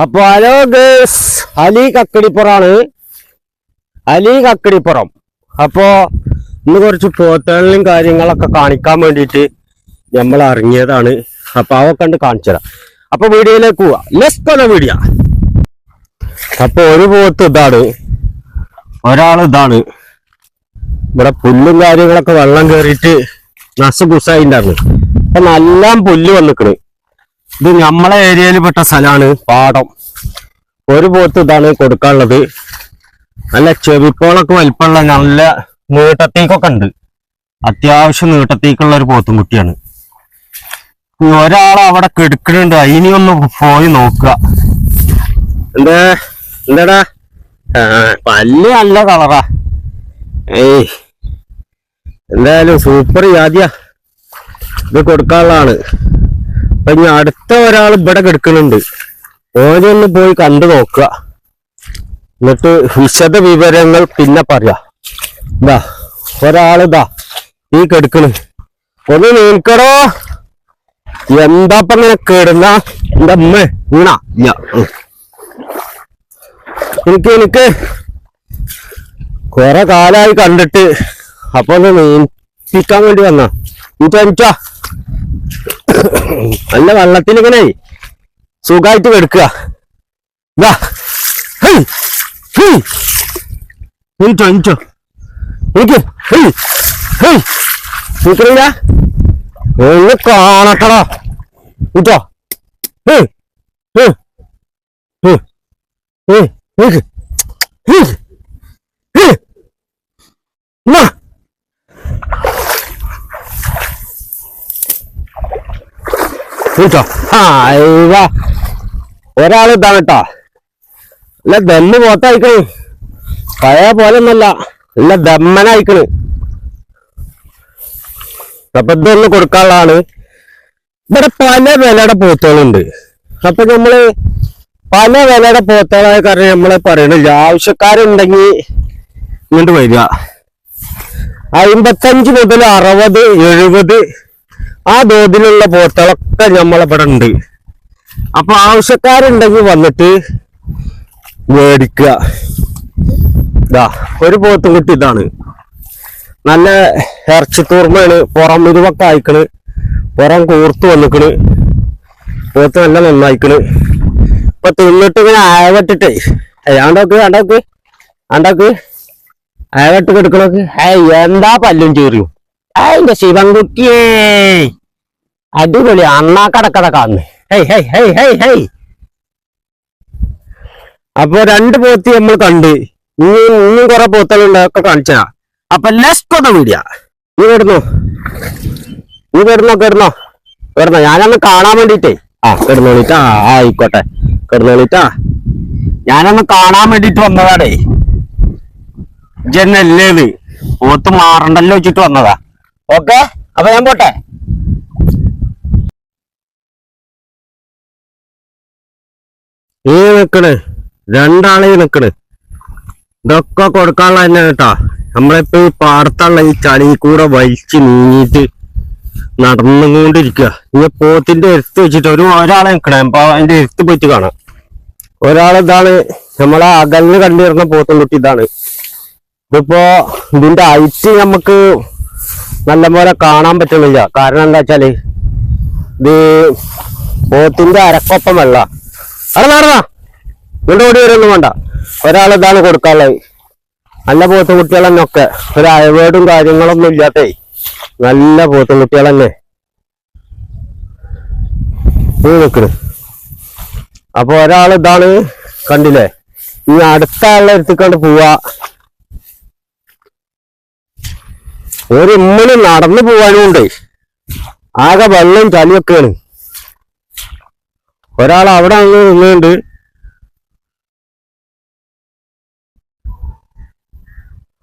അപ്പൊ hello girls Ali കക്കടിപ്പുറാണ് അലി കക്കടിപ്പുറം. അപ്പോ ഇന്ന് കുറച്ച് പോത്തുകളിലും കാര്യങ്ങളൊക്കെ കാണിക്കാൻ വേണ്ടിയിട്ട് നമ്മൾ ഇറങ്ങിയതാണ്. അപ്പൊ അവ കണ്ട് കാണിച്ചതാ അപ്പൊ വീഡിയോയിലേക്ക് പോവാ. ലെസ് കൊല വീഡിയോ അപ്പൊ ഒരു പോത്ത് ഇതാണ്. ഒരാൾ ഇതാണ്. ഇവിടെ പുല്ലും കാര്യങ്ങളൊക്കെ വെള്ളം കയറിയിട്ട് നസുകുസായിണ്ടായിരുന്നു അപ്പൊ നല്ല പുല്ല് വന്നിക്കണ്. ഇത് നമ്മളെ ഏരിയയിൽ പെട്ട സ്ഥലമാണ് പാടം. ഒരു പോത്ത് ഇതാണ് കൊടുക്കാനുള്ളത്. നല്ല ചെവിപ്പോളൊക്കെ വലിപ്പമുള്ള നല്ല നീട്ടത്തേക്കൊക്കെ ഉണ്ട്. അത്യാവശ്യം നീട്ടത്തേക്കുള്ള ഒരു പോത്തും കുട്ടിയാണ്. ഒരാൾ അവിടെ കെടുക്കുന്നുണ്ട്. അതിനി ഒന്ന് പോയി നോക്കുക. എന്താ? എന്താടാ? പല്ല് നല്ല കളറാ. ഏയ്. എന്തായാലും സൂപ്പർ ജാതിയ. ഇത് കൊടുക്കാനുള്ളതാണ്. അപ്പൊ ഇനി അടുത്ത ഒരാൾ ഇവിടെ കിടക്കുന്നുണ്ട്. ഓനൊന്ന് പോയി കണ്ടു നോക്കുക. എന്നിട്ട് വിശദ വിവരങ്ങൾ പിന്നെ പറയാ. ഇതാ ഒരാളിതാ ഈ കെടുക്കണ്. ഒന്ന് നീക്കടോ. എന്താപ്പ ഇങ്ങനെ കേടുന്ന? എന്റെ അമ്മ വീണ. എനിക്ക് എനിക്ക് കൊറേ കാലായി കണ്ടിട്ട് അപ്പൊ ഒന്ന് നീപ്പിക്കാൻ വേണ്ടി വന്ന എനിക്കാ നല്ല വെള്ളത്തിൽ ഇങ്ങനെ സുഖമായിട്ട് കിടക്കുക. ഏ ഏ എനിക്ക് നിൽക്കണില്ല ഒന്ന് കാണട്ടടാ. കൂട്ടോ ഏ ഏ ഏ ഹേയ്, നിക്ക്. Hey, hey. എന്നാ. കൂട്ടോ. ആ ഒരാൾ ഇതാണ് കേട്ടോ. അല്ല ദമ്മ് പോത്തായിക്കണ്. പഴയ പോലെ ഒന്നല്ല അല്ല ദമ്മനായിക്കണ്. അപ്പൊ ഇതൊന്ന് കൊടുക്കാനുള്ളതാണ്. ഇവിടെ പല വിലയുടെ പോത്തുകളുണ്ട്. അപ്പൊ നമ്മൾ പല വിലയുടെ പോത്തുകളായ കാരണം നമ്മൾ പറയണില്ല. ആവശ്യക്കാരുണ്ടെങ്കിൽ ഇങ്ങോട്ട് വരിക. അമ്പത്തഞ്ച് മുതൽ അറുപത് എഴുപത് ആ തോതിലുള്ള പോത്തുകളൊക്കെ നമ്മളിവിടെ ഉണ്ട് അപ്പൊ ആവശ്യക്കാരുണ്ടെങ്കിൽ വന്നിട്ട് മേടിക്കുക. ഇതാ ഒരു പോത്തും കുട്ടി ഇതാണ്. നല്ല ഇറച്ചിത്തൂർമ്മയാണ് പുറം ഇരുവൊക്കെ അയക്കണ് പുറം കൂർത്ത് വന്നിക്കണ്. പോത്ത് നല്ല നന്നായിക്കണ്. ഇപ്പൊ തിന്നിട്ട് ഇങ്ങനെ അയവട്ടിട്ടേ. ആണ്ടോക്ക് ആണ്ടോക്ക് ആണ്ടോക്ക്. അയവട്ട് ഏ എന്താ പല്ലും ചീറിയും? അതിന്റെ ശിവൻകുട്ടിയേ. അടിപൊളി അണ്ണാക്കടക്കട കാണുന്നു. Hey hey hey hey hey. അപ്പൊ രണ്ട് പോത്തി നമ്മൾ കണ്ട്. ഇനി ഇനിയും കുറെ പോത്തലുണ്ട് ഒക്കെ കാണിച്ചാ അപ്പൊ ലെസ്റ്റ് വീഡിയോ നീ വരുന്നു നീ വരുന്നോ കിടന്നോ? കിടന്നോ? ഞാനന്ന് കാണാൻ വേണ്ടിട്ടേ ആ കിടന്നോളിട്ടാ. ആ ആയിക്കോട്ടെ. കിടന്നോളിട്ടാ. ഞാനന്ന് കാണാൻ വേണ്ടിട്ട് വന്നതാടേ. ജനല്ലേത് പോത്ത് മാറണ്ടല്ലോ വെച്ചിട്ട് വന്നതാ. ഓക്കെ? അപ്പൊ ഞാൻ പോട്ടെ. ഈ നിക്കണ്. രണ്ടാളെ നിക്കണ്. ഇതൊക്കെ കൊടുക്കാനുള്ള തന്നെ കേട്ടാ. നമ്മളിപ്പോ ഈ പാടത്തുള്ള ഈ ചളി കൂടെ വലിച്ച് നീങ്ങിയിട്ട് നടന്നുകൊണ്ടിരിക്കുക. ഈ പോത്തിന്റെ എരുത്ത് വെച്ചിട്ട് ഒരു ഒരാളെ നിക്കണേ. അപ്പൊ അതിന്റെ എരുത്ത് പോയിട്ട് കാണാം. ഒരാളിതാണ് നമ്മളെ അകലിന് കണ്ടിരുന്ന പോത്തും കുട്ടി ഇതാണ്. ഇതിപ്പോ ഇതിന്റെ ഐറ്റ് നമുക്ക് നല്ലപോലെ കാണാൻ പറ്റുന്നില്ല. കാരണം എന്താ വെച്ചാൽ ഇത് പോത്തിന്റെ അരക്കൊപ്പം വെള്ള. അവിടെ നടന്നാ ഇങ്ങോട്ട് ഓടി വരൊന്നും വേണ്ട ഒരാളെന്താണ് കൊടുക്കാനുള്ളത്. നല്ല പോത്തും കുട്ടികൾ തന്നെ ഒരു അയവേടും കാര്യങ്ങളൊന്നും ഇല്ലാത്തേ. നല്ല പോത്തും കുട്ടികൾ തന്നെ നീ നിക്കണ് അപ്പൊ ഒരാൾ ഇതാണ് കണ്ടില്ലേ? ഈ അടുത്ത ആളെ എടുത്തിക്കൊണ്ട് പോവാ. ഒരു ഇമ്മന് നടന്നു പോവാനും ഉണ്ട്. ആകെ വെള്ളം ചളിയൊക്കെയാണ്. ഒരാൾ അവിടെ അങ്ങ് നിന്നുണ്ട്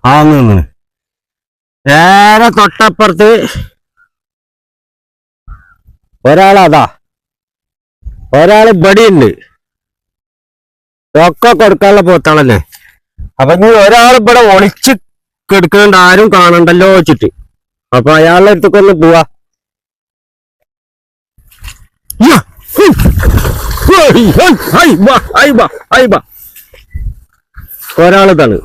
ആ അങ്ങ് നിന്ന്. നേരെ തൊട്ടപ്പുറത്ത് ഒരാൾ ഇവിടെ ഉണ്ട് ഒക്കെ കൊടുക്കാനുള്ള പോത്താണല്ലേ? അപ്പൊ ഇനി ഒരാൾ ഇവിടെ ഒളിച്ച് കെടുക്കുന്നുണ്ട് ആരും കാണണ്ടല്ലോ വെച്ചിട്ട്. അപ്പൊ അയാളുടെ അടുത്തൊക്കെ ഒന്ന് പോവാ. ബാ. ഒരാളിതാണ്.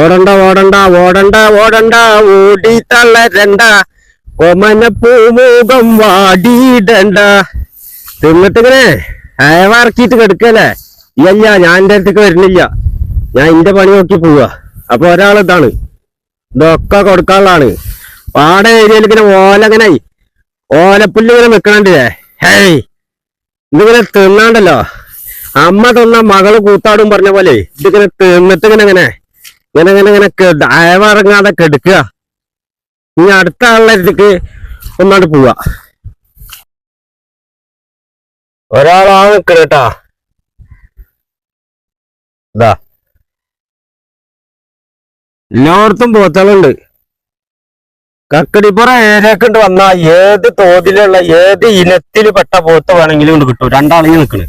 ഓടണ്ട ഓടണ്ട ഓടണ്ട ഓടണ്ട ഓടി തള്ളരണ്ട കൊമന പൂമുഖം വാടിയിടണ്ട. തിന്നിട്ടിങ്ങനെ അയവാർക്കിയിട്ട് കിടക്കല്ലേ? ഇല്ല ഞാൻ എന്റെ അടുത്തേക്ക് വരുന്നില്ല. ഞാൻ എന്റെ പണി നോക്കി പോവാ. അപ്പൊ ഒരാളിതാണ്. ഇതൊക്കെ കൊടുക്കാനുള്ളതാണ്. പാടെ ഏരിയയിൽ ഇങ്ങനെ ഓല ഇങ്ങനെ ഓലപ്പുല്ല് ഇങ്ങനെ നിക്കണണ്ടേ. ഹേയ് ഇതിങ്ങനെ തിന്നാണ്ടല്ലോ അമ്മ തിന്ന മകൾ കൂത്താടും പറഞ്ഞ പോലെ ഇതിങ്ങനെ തിന്നിട്ട് ഇങ്ങനെ ഇങ്ങനെ ഇങ്ങനെ ഇങ്ങനെ ഇങ്ങനെ ദയവറങ്ങാതെ കെടുക്കുക. ഇനി അടുത്ത ആളുടെ അടുത്തേക്ക് ഒന്നാണ്ട് പോവാ ഒരാളാ നിക്കണേട്ടാ ഇതാ. എല്ലായിടത്തും പോത്തകളുണ്ട് കക്കടിപ്പുറ ഏരിയക്കുണ്ട് വന്നാ ഏത് തോതിലുള്ള ഏത് ഇനത്തിൽ പെട്ട പോത്ത് വേണമെങ്കിലും കൊണ്ട് കിട്ടും. രണ്ടാളിങ്ങനെ നിൽക്കണേ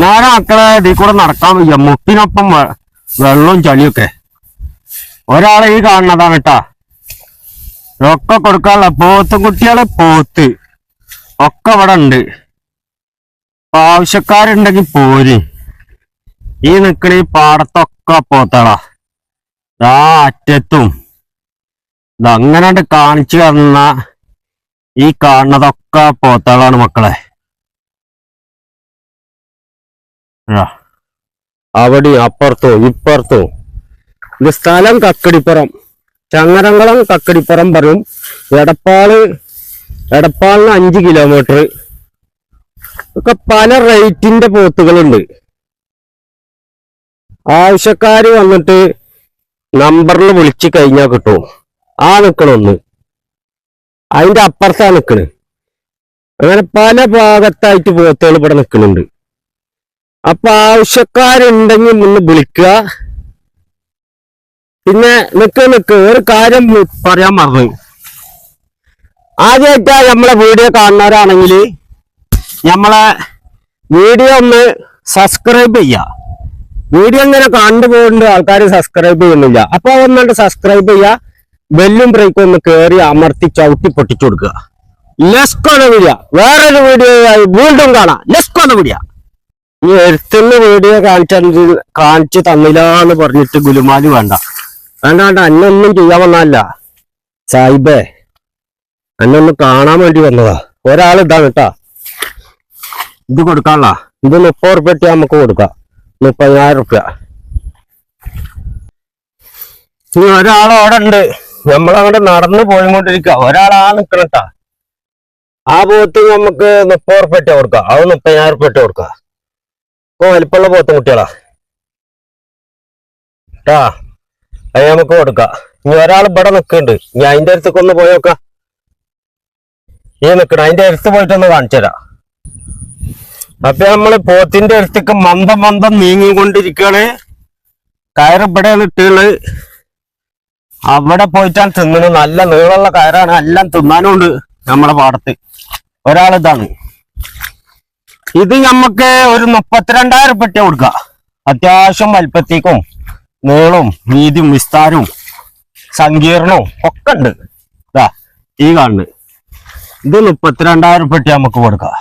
നേരെ മക്കളെ ഇതിൽ കൂടെ നടക്കാൻ വയ്യ. മുട്ടിനൊപ്പം വെള്ളവും ചളിയൊക്കെ. ഒരാളെ ഈ കാണുന്നതാണ് കേട്ടാ. ഒക്കെ കൊടുക്കാനുള്ള പോത്തും കുട്ടികളെ പോത്ത്. ഒക്കെ ഇവിടെ ഉണ്ട്. ആവശ്യക്കാരുണ്ടെങ്കിൽ പോര്. ഈ നിക്കണ ഈ പാടത്തൊക്കെ പോത്തളാ. ആ അറ്റത്തും. ഇതങ്ങനെ കാണിച്ചു തന്ന ഈ കാണുന്നതൊക്കെ പോത്തകളാണ് മക്കളെ. അവിടെ അപ്പുറത്തോ ഇപ്പുറത്തോ. ഇത് സ്ഥലം കക്കടിപ്പുറം. ചങ്ങരംകുളം കക്കടിപ്പുറം പറയും. എടപ്പാൾ എടപ്പാളിന് അഞ്ച് കിലോമീറ്റർ ഒക്കെ പല റേറ്റിന്റെ പോത്തുകളുണ്ട്. ആവശ്യക്കാര് വന്നിട്ട് നമ്പറിൽ വിളിച്ചു കഴിഞ്ഞാൽ കിട്ടും. ആ നിൽക്കണൊന്ന് അതിന്റെ അപ്പുറത്താ നിൽക്കണ് അങ്ങനെ പല ഭാഗത്തായിട്ട് പോത്തുകൾ ഇവിടെ നിൽക്കുന്നുണ്ട് അപ്പൊ ആവശ്യക്കാരുണ്ടെങ്കിൽ ഒന്ന് വിളിക്കുക. പിന്നെ നിക്ക് നിക്ക്. ഒരു കാര്യം പറയാൻ മറന്നു. ആദ്യമായിട്ടാ നമ്മളെ വീഡിയോ കാണുന്നവരാണെങ്കിൽ നമ്മളെ വീഡിയോ ഒന്ന് സബ്സ്ക്രൈബ് ചെയ്യുക വീഡിയോ ഇങ്ങനെ കണ്ടുപോകുന്നുണ്ട് ആൾക്കാർ സബ്സ്ക്രൈബ് ചെയ്യുന്നില്ല. അപ്പോൾ ഒന്നുകൊണ്ട് സബ്സ്ക്രൈബ് ചെയ്യുക ബെല്ലും ബ്രേക്കും ഒന്ന് കയറി അമർത്തി ചവിട്ടി പൊട്ടിച്ചു കൊടുക്കുക. ലെസ്കോന വീഡിയോ വേറൊരു വീഡിയോ ആയി വീണ്ടും കാണാം. ലെസ്കോന വീഡിയോ ഈ എഴുത്തുന്ന വീഡിയോ കാണിച്ചു കാണിച്ചു തന്നില്ലാന്ന് പറഞ്ഞിട്ട് ഗുലുമാലി വേണ്ട. വേണ്ട വേണ്ട അന്നൊന്നും ചെയ്യാൻ വന്നല്ല സായിബേ അന്നൊന്ന് കാണാൻ വേണ്ടി വന്നതാ. ഒരാൾ ഇതാണ് കേട്ടാ. ഇത് കൊടുക്കാനുള്ള. ഇത് മുപ്പത് റുപ്യ ഇട്ട് നമുക്ക് കൊടുക്കാം. മുപ്പതിനായിരം റുപ്യ ഒരാൾ നമ്മളങ്ങോട്ട് നടന്നു പോയിക്കൊണ്ടിരിക്കുക ഒരാളാ നിക്കണട്ടാ. ആ പോത്ത് നമുക്ക് മുപ്പത് റുപ്യ ഇട്ട് കൊടുക്കാം. അത് മുപ്പതിനായിരം റുപ്യ ഇട്ട് കൊടുക്കാം. ഇപ്പൊ വലിപ്പമുള്ള പോത്തും കുട്ടികളാ. ട്ടാ അത് നമുക്ക് കൊടുക്കാം. ഇനി ഒരാൾ ഇവിടെ നിൽക്കുന്നുണ്ട് ഇനി അതിന്റെ അടുത്തേക്ക് ഒന്ന് പോയി നോക്കാം. ഈ നിക്കണം. അതിന്റെ അടുത്ത് പോയിട്ടൊന്ന് കാണിച്ചു തരാം. അപ്പൊ നമ്മൾ പോത്തിന്റെ അടുത്തേക്ക് മന്ദം മന്ദം നീങ്ങിക്കൊണ്ടിരിക്കുകയാണ്. കയറ് ഇട്ടുള്ളത് അവിടെ പോയിട്ടാണ് തിന്നണു നല്ല നീളമുള്ള കയറാണ്. എല്ലാം തിന്നാനുണ്ട് നമ്മുടെ പാടത്ത്. ഒരാളിതാണ് ഇത് നമുക്ക് ഒരു മുപ്പത്തിരണ്ടായിരം പെട്ടി കൊടുക്ക. അത്യാവശ്യം വലിപ്പത്തേക്കും നീളവും വീതിയും വിസ്താരവും സങ്കീർണവും ഒക്കെ ഉണ്ട്. ഈ കാണുന്നത്. ഇത് മുപ്പത്തിരണ്ടായിരം പെട്ടി നമുക്ക് കൊടുക്കാം.